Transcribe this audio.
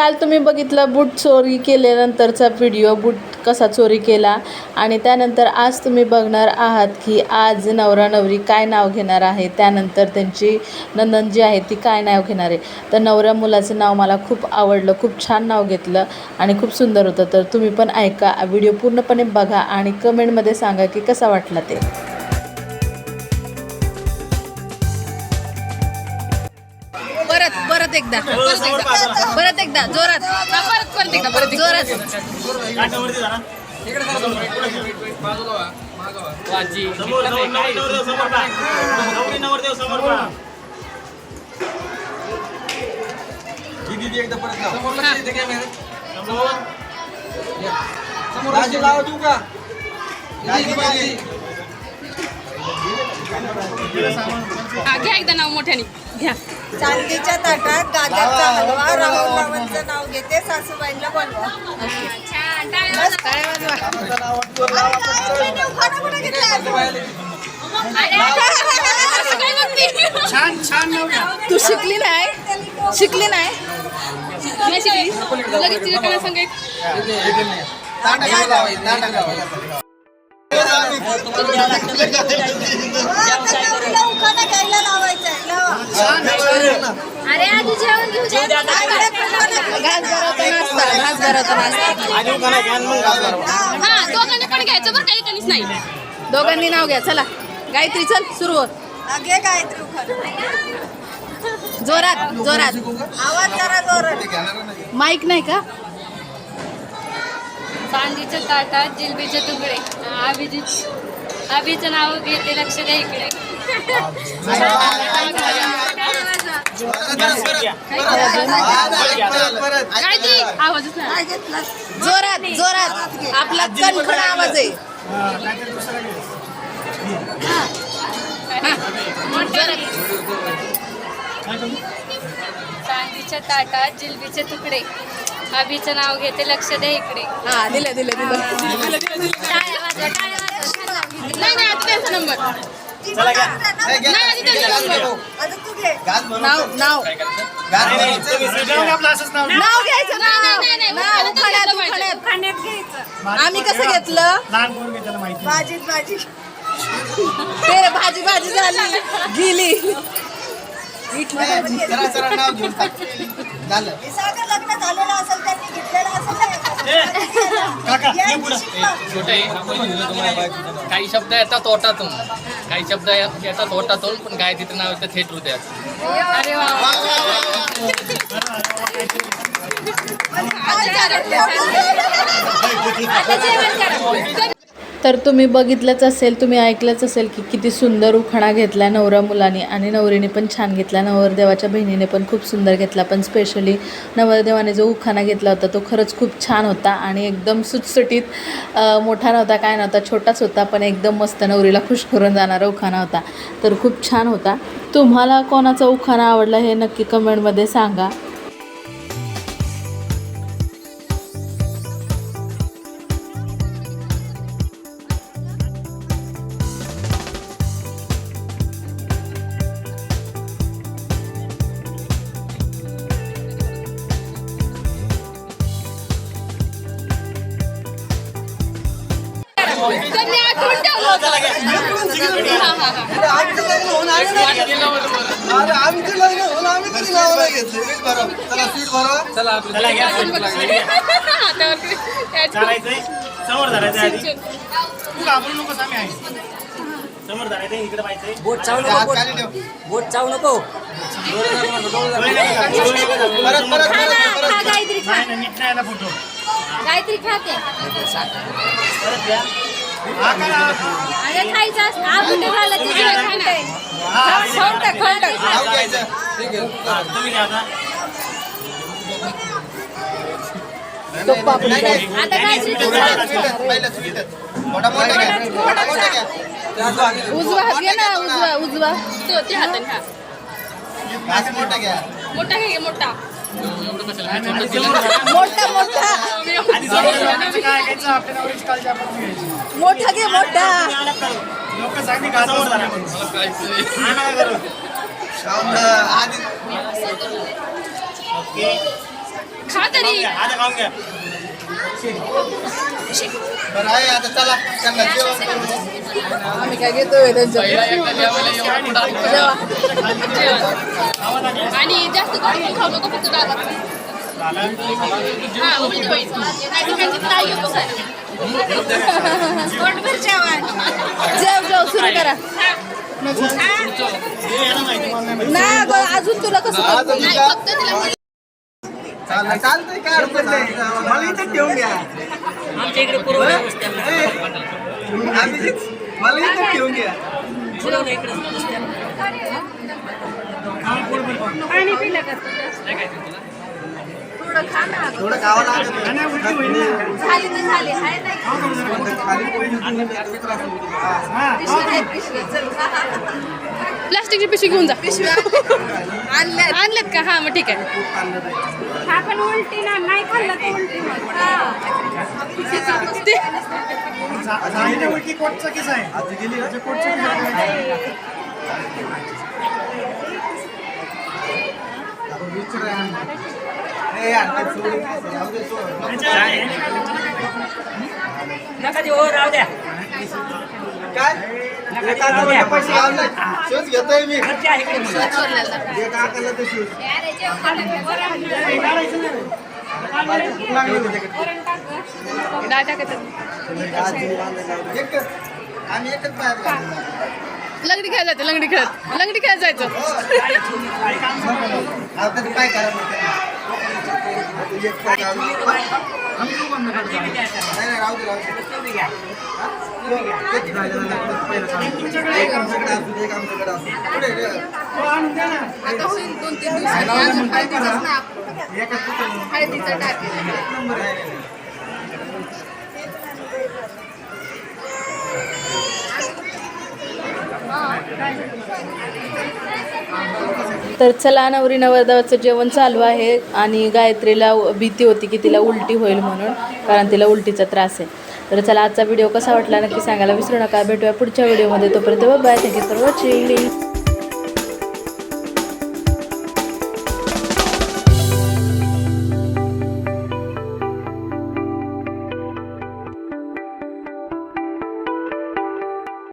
काल तुम्ही बघितलं बूट चोरी केल्यानंतरचा व्हिडिओ बूट कसा चोरी केला? आणि त्यानंतर आज तुम्ही बघणार आहात की आज नवरा नवरी काय नाव घेणार आहे? त्यानंतर त्यांची नंदन जी आहे ती काय नाव घेणार आहे? तर नवऱ्या मुलाचं नाव मला खूप आवडलं खूप छान नाव घेतलं आणि खूप सुंदर होतं. तर तुम्ही पण ऐका व्हिडिओ पूर्णपणे बघा आणि कमेंटमध्ये सांगा की कसा वाटला ते. परत परत एकदा. परत एकदा. परत एकदा. जोरात. हा, परत परत एकदा. परत जोरात दीदी एकदा. परत लाव राजी लावा तू का? राजी पाहिजे. हा, घ्या एकदा नाव मोठ्याने. घ्या. चांदीच्या ताटात गाजरचा हलवा राहुल रावणचं नाव घेते सासूबाईंना बोलवा. छान. बघते? तू शिकली नाही? शिकली नाही? नाही शिकली. लगेच तिच्याकडे सांगाय अरे आधी जेवण घेऊ हा दोघांनी पण घ्यायचं बरं काही कणीच नाही दोघांनी नाव घ्या चला. गायत्री चल सुरू हो हा, गायत्री उखाणा जोरात जोरात. आवाज जरा जोरात. माईक नाही का? चांदीच्या ताटात जिलबीचे तुकडे. अभिजित अभिचं नाव घेते लक्ष द्या इकडे. आवाजच नाही. जोरात जोरात. आपला कणखण आवाज आहे. चांदीच्या ताटात जिलबीचे तुकडे. अभिचं नाव घेते लक्ष द्या इकडे. हा दिलं दिलं दिलं. टाळ्या वाजवा, टाळ्या वाजवा. नाही नाही आधी त्यांचा नंबर नाही, आधी त्यांचा नंबर. आता तू घे. नाव नाव. नाव घ्यायचं नाव. नाही, नाही, नाव उखाण्यात उखाण्यात घेतलं उखाण्यात. खाण्यात घ्यायचं. आम्ही कसं घेतलं? भाजीत भाजी. ते भाजी भाजी झाली. गेली. जरा जरा नाव घेऊन टाक. झालं. विसागर लग्न झालेलं असेल त्यांनी घेतलेलं असेल यायची शिकलं. छोटे काही शब्द येतात ओटातून काही शब्द येतात ओटातून पण काय तिथे नाव येतं थेट हृदयात. अरे वा तर तुम्ही बघितलंच असेल तुम्ही ऐकलंच असेल की किती सुंदर उखाणा घेतला नवरा मुलाने आणि नवरीने पण छान घेतला. नवरदेवाच्या बहिणीने पण खूप सुंदर घेतला. पण स्पेशली नवरदेवाने जो उखाणा घेतला होता तो खरंच खूप छान होता आणि एकदम सुटसुटीत मोठा नव्हता काय नव्हता छोटाच होता पण एकदम मस्त नवरीला खुश करून जाणारा उखाणा होता. तर खूप छान होता. तुम्हाला कोणाचा उखाणा आवडला हे नक्की कमेंटमध्ये सांगा. आमचं लग्न. होऊन आलं नाही. अरे आमचं लग्न होऊन आम्ही तरी नाव नाही घेतले. मीठ भरा चला स्वीट भरा. चला आपलं हातावरती त्याची चालायचंय. समोर धरायचं आधी. सिंचन. तू घाबरू नकोस आम्ही आहे. समोर धरायचं इकडे पाहिजे हात खाली ठेव. परत परत परत परत परत. खा. गायत्री खाते. परत अरे खायचं असतं. तुझी खाणार. आता. काय उजवा हात घे ना उजवा उजवा. तो ते हाताने खा. घास मोठा घे मोठा मोठा मोठा. घ्यायचं आपल्या नवरीची काळजी आपण घ्यायची. मोठा घे मोठा. लोक आधी ओके. खा तरी. आता खाऊन घ्या. बरं आहे आता चला त्यांना जेवण करू आम्ही काय घेतोय त्यांच्या. आणि जास्त करून खाऊ नको फक्त जेव जेव सुरू करा नाही ग अजून तुला कसं चालतंय काय अडचण नाही मला इथं ठेवून घ्या आम्ही मला इथं ठेवून घ्या. पाणी पिलं का थोडं खा ना. थोडं लागत. झाली तर झाली नाही पिशवी चल. प्लास्टिकची पिशवी घेऊन जा. पिशव्या आणल्या आणलेत का? हा मग ठीक आहे. हा पण उलटी ना नाही खाल्लं तर उलटी कोटचा किस्सा आहे. आज गेली त्याच्या कोटचा किस्सा आहे. ए यार ते सोडून जाऊ दे सोड. त्याच्या- काय? एका हाताला पैसे लावले. शूज घेतोय मी. एक हाताला ते शूज डाळ टाकायचं एक आम्ही एकच बाहेर लागलो. लंगडी खेळायला जायचं लंगडी खेळत लंगडी खेळायला जायचं. काय करा आता होईल दोन तीन दिवसांनी अजून हळदीचाच ना हळदीचा टाक. नंबर आहे. नाही. तर चला नवरी नवरदेवाचं जेवण चालू आहे आणि गायत्रीला भीती होती की तिला उलटी होईल म्हणून कारण तिला उलटीचा त्रास आहे. तर चला आजचा व्हिडिओ कसा वाटला नक्की सांगायला विसरू नका. भेटूया पुढच्या व्हिडिओमध्ये तोपर्यंत बाय थँक्यू फॉर वॉचिंग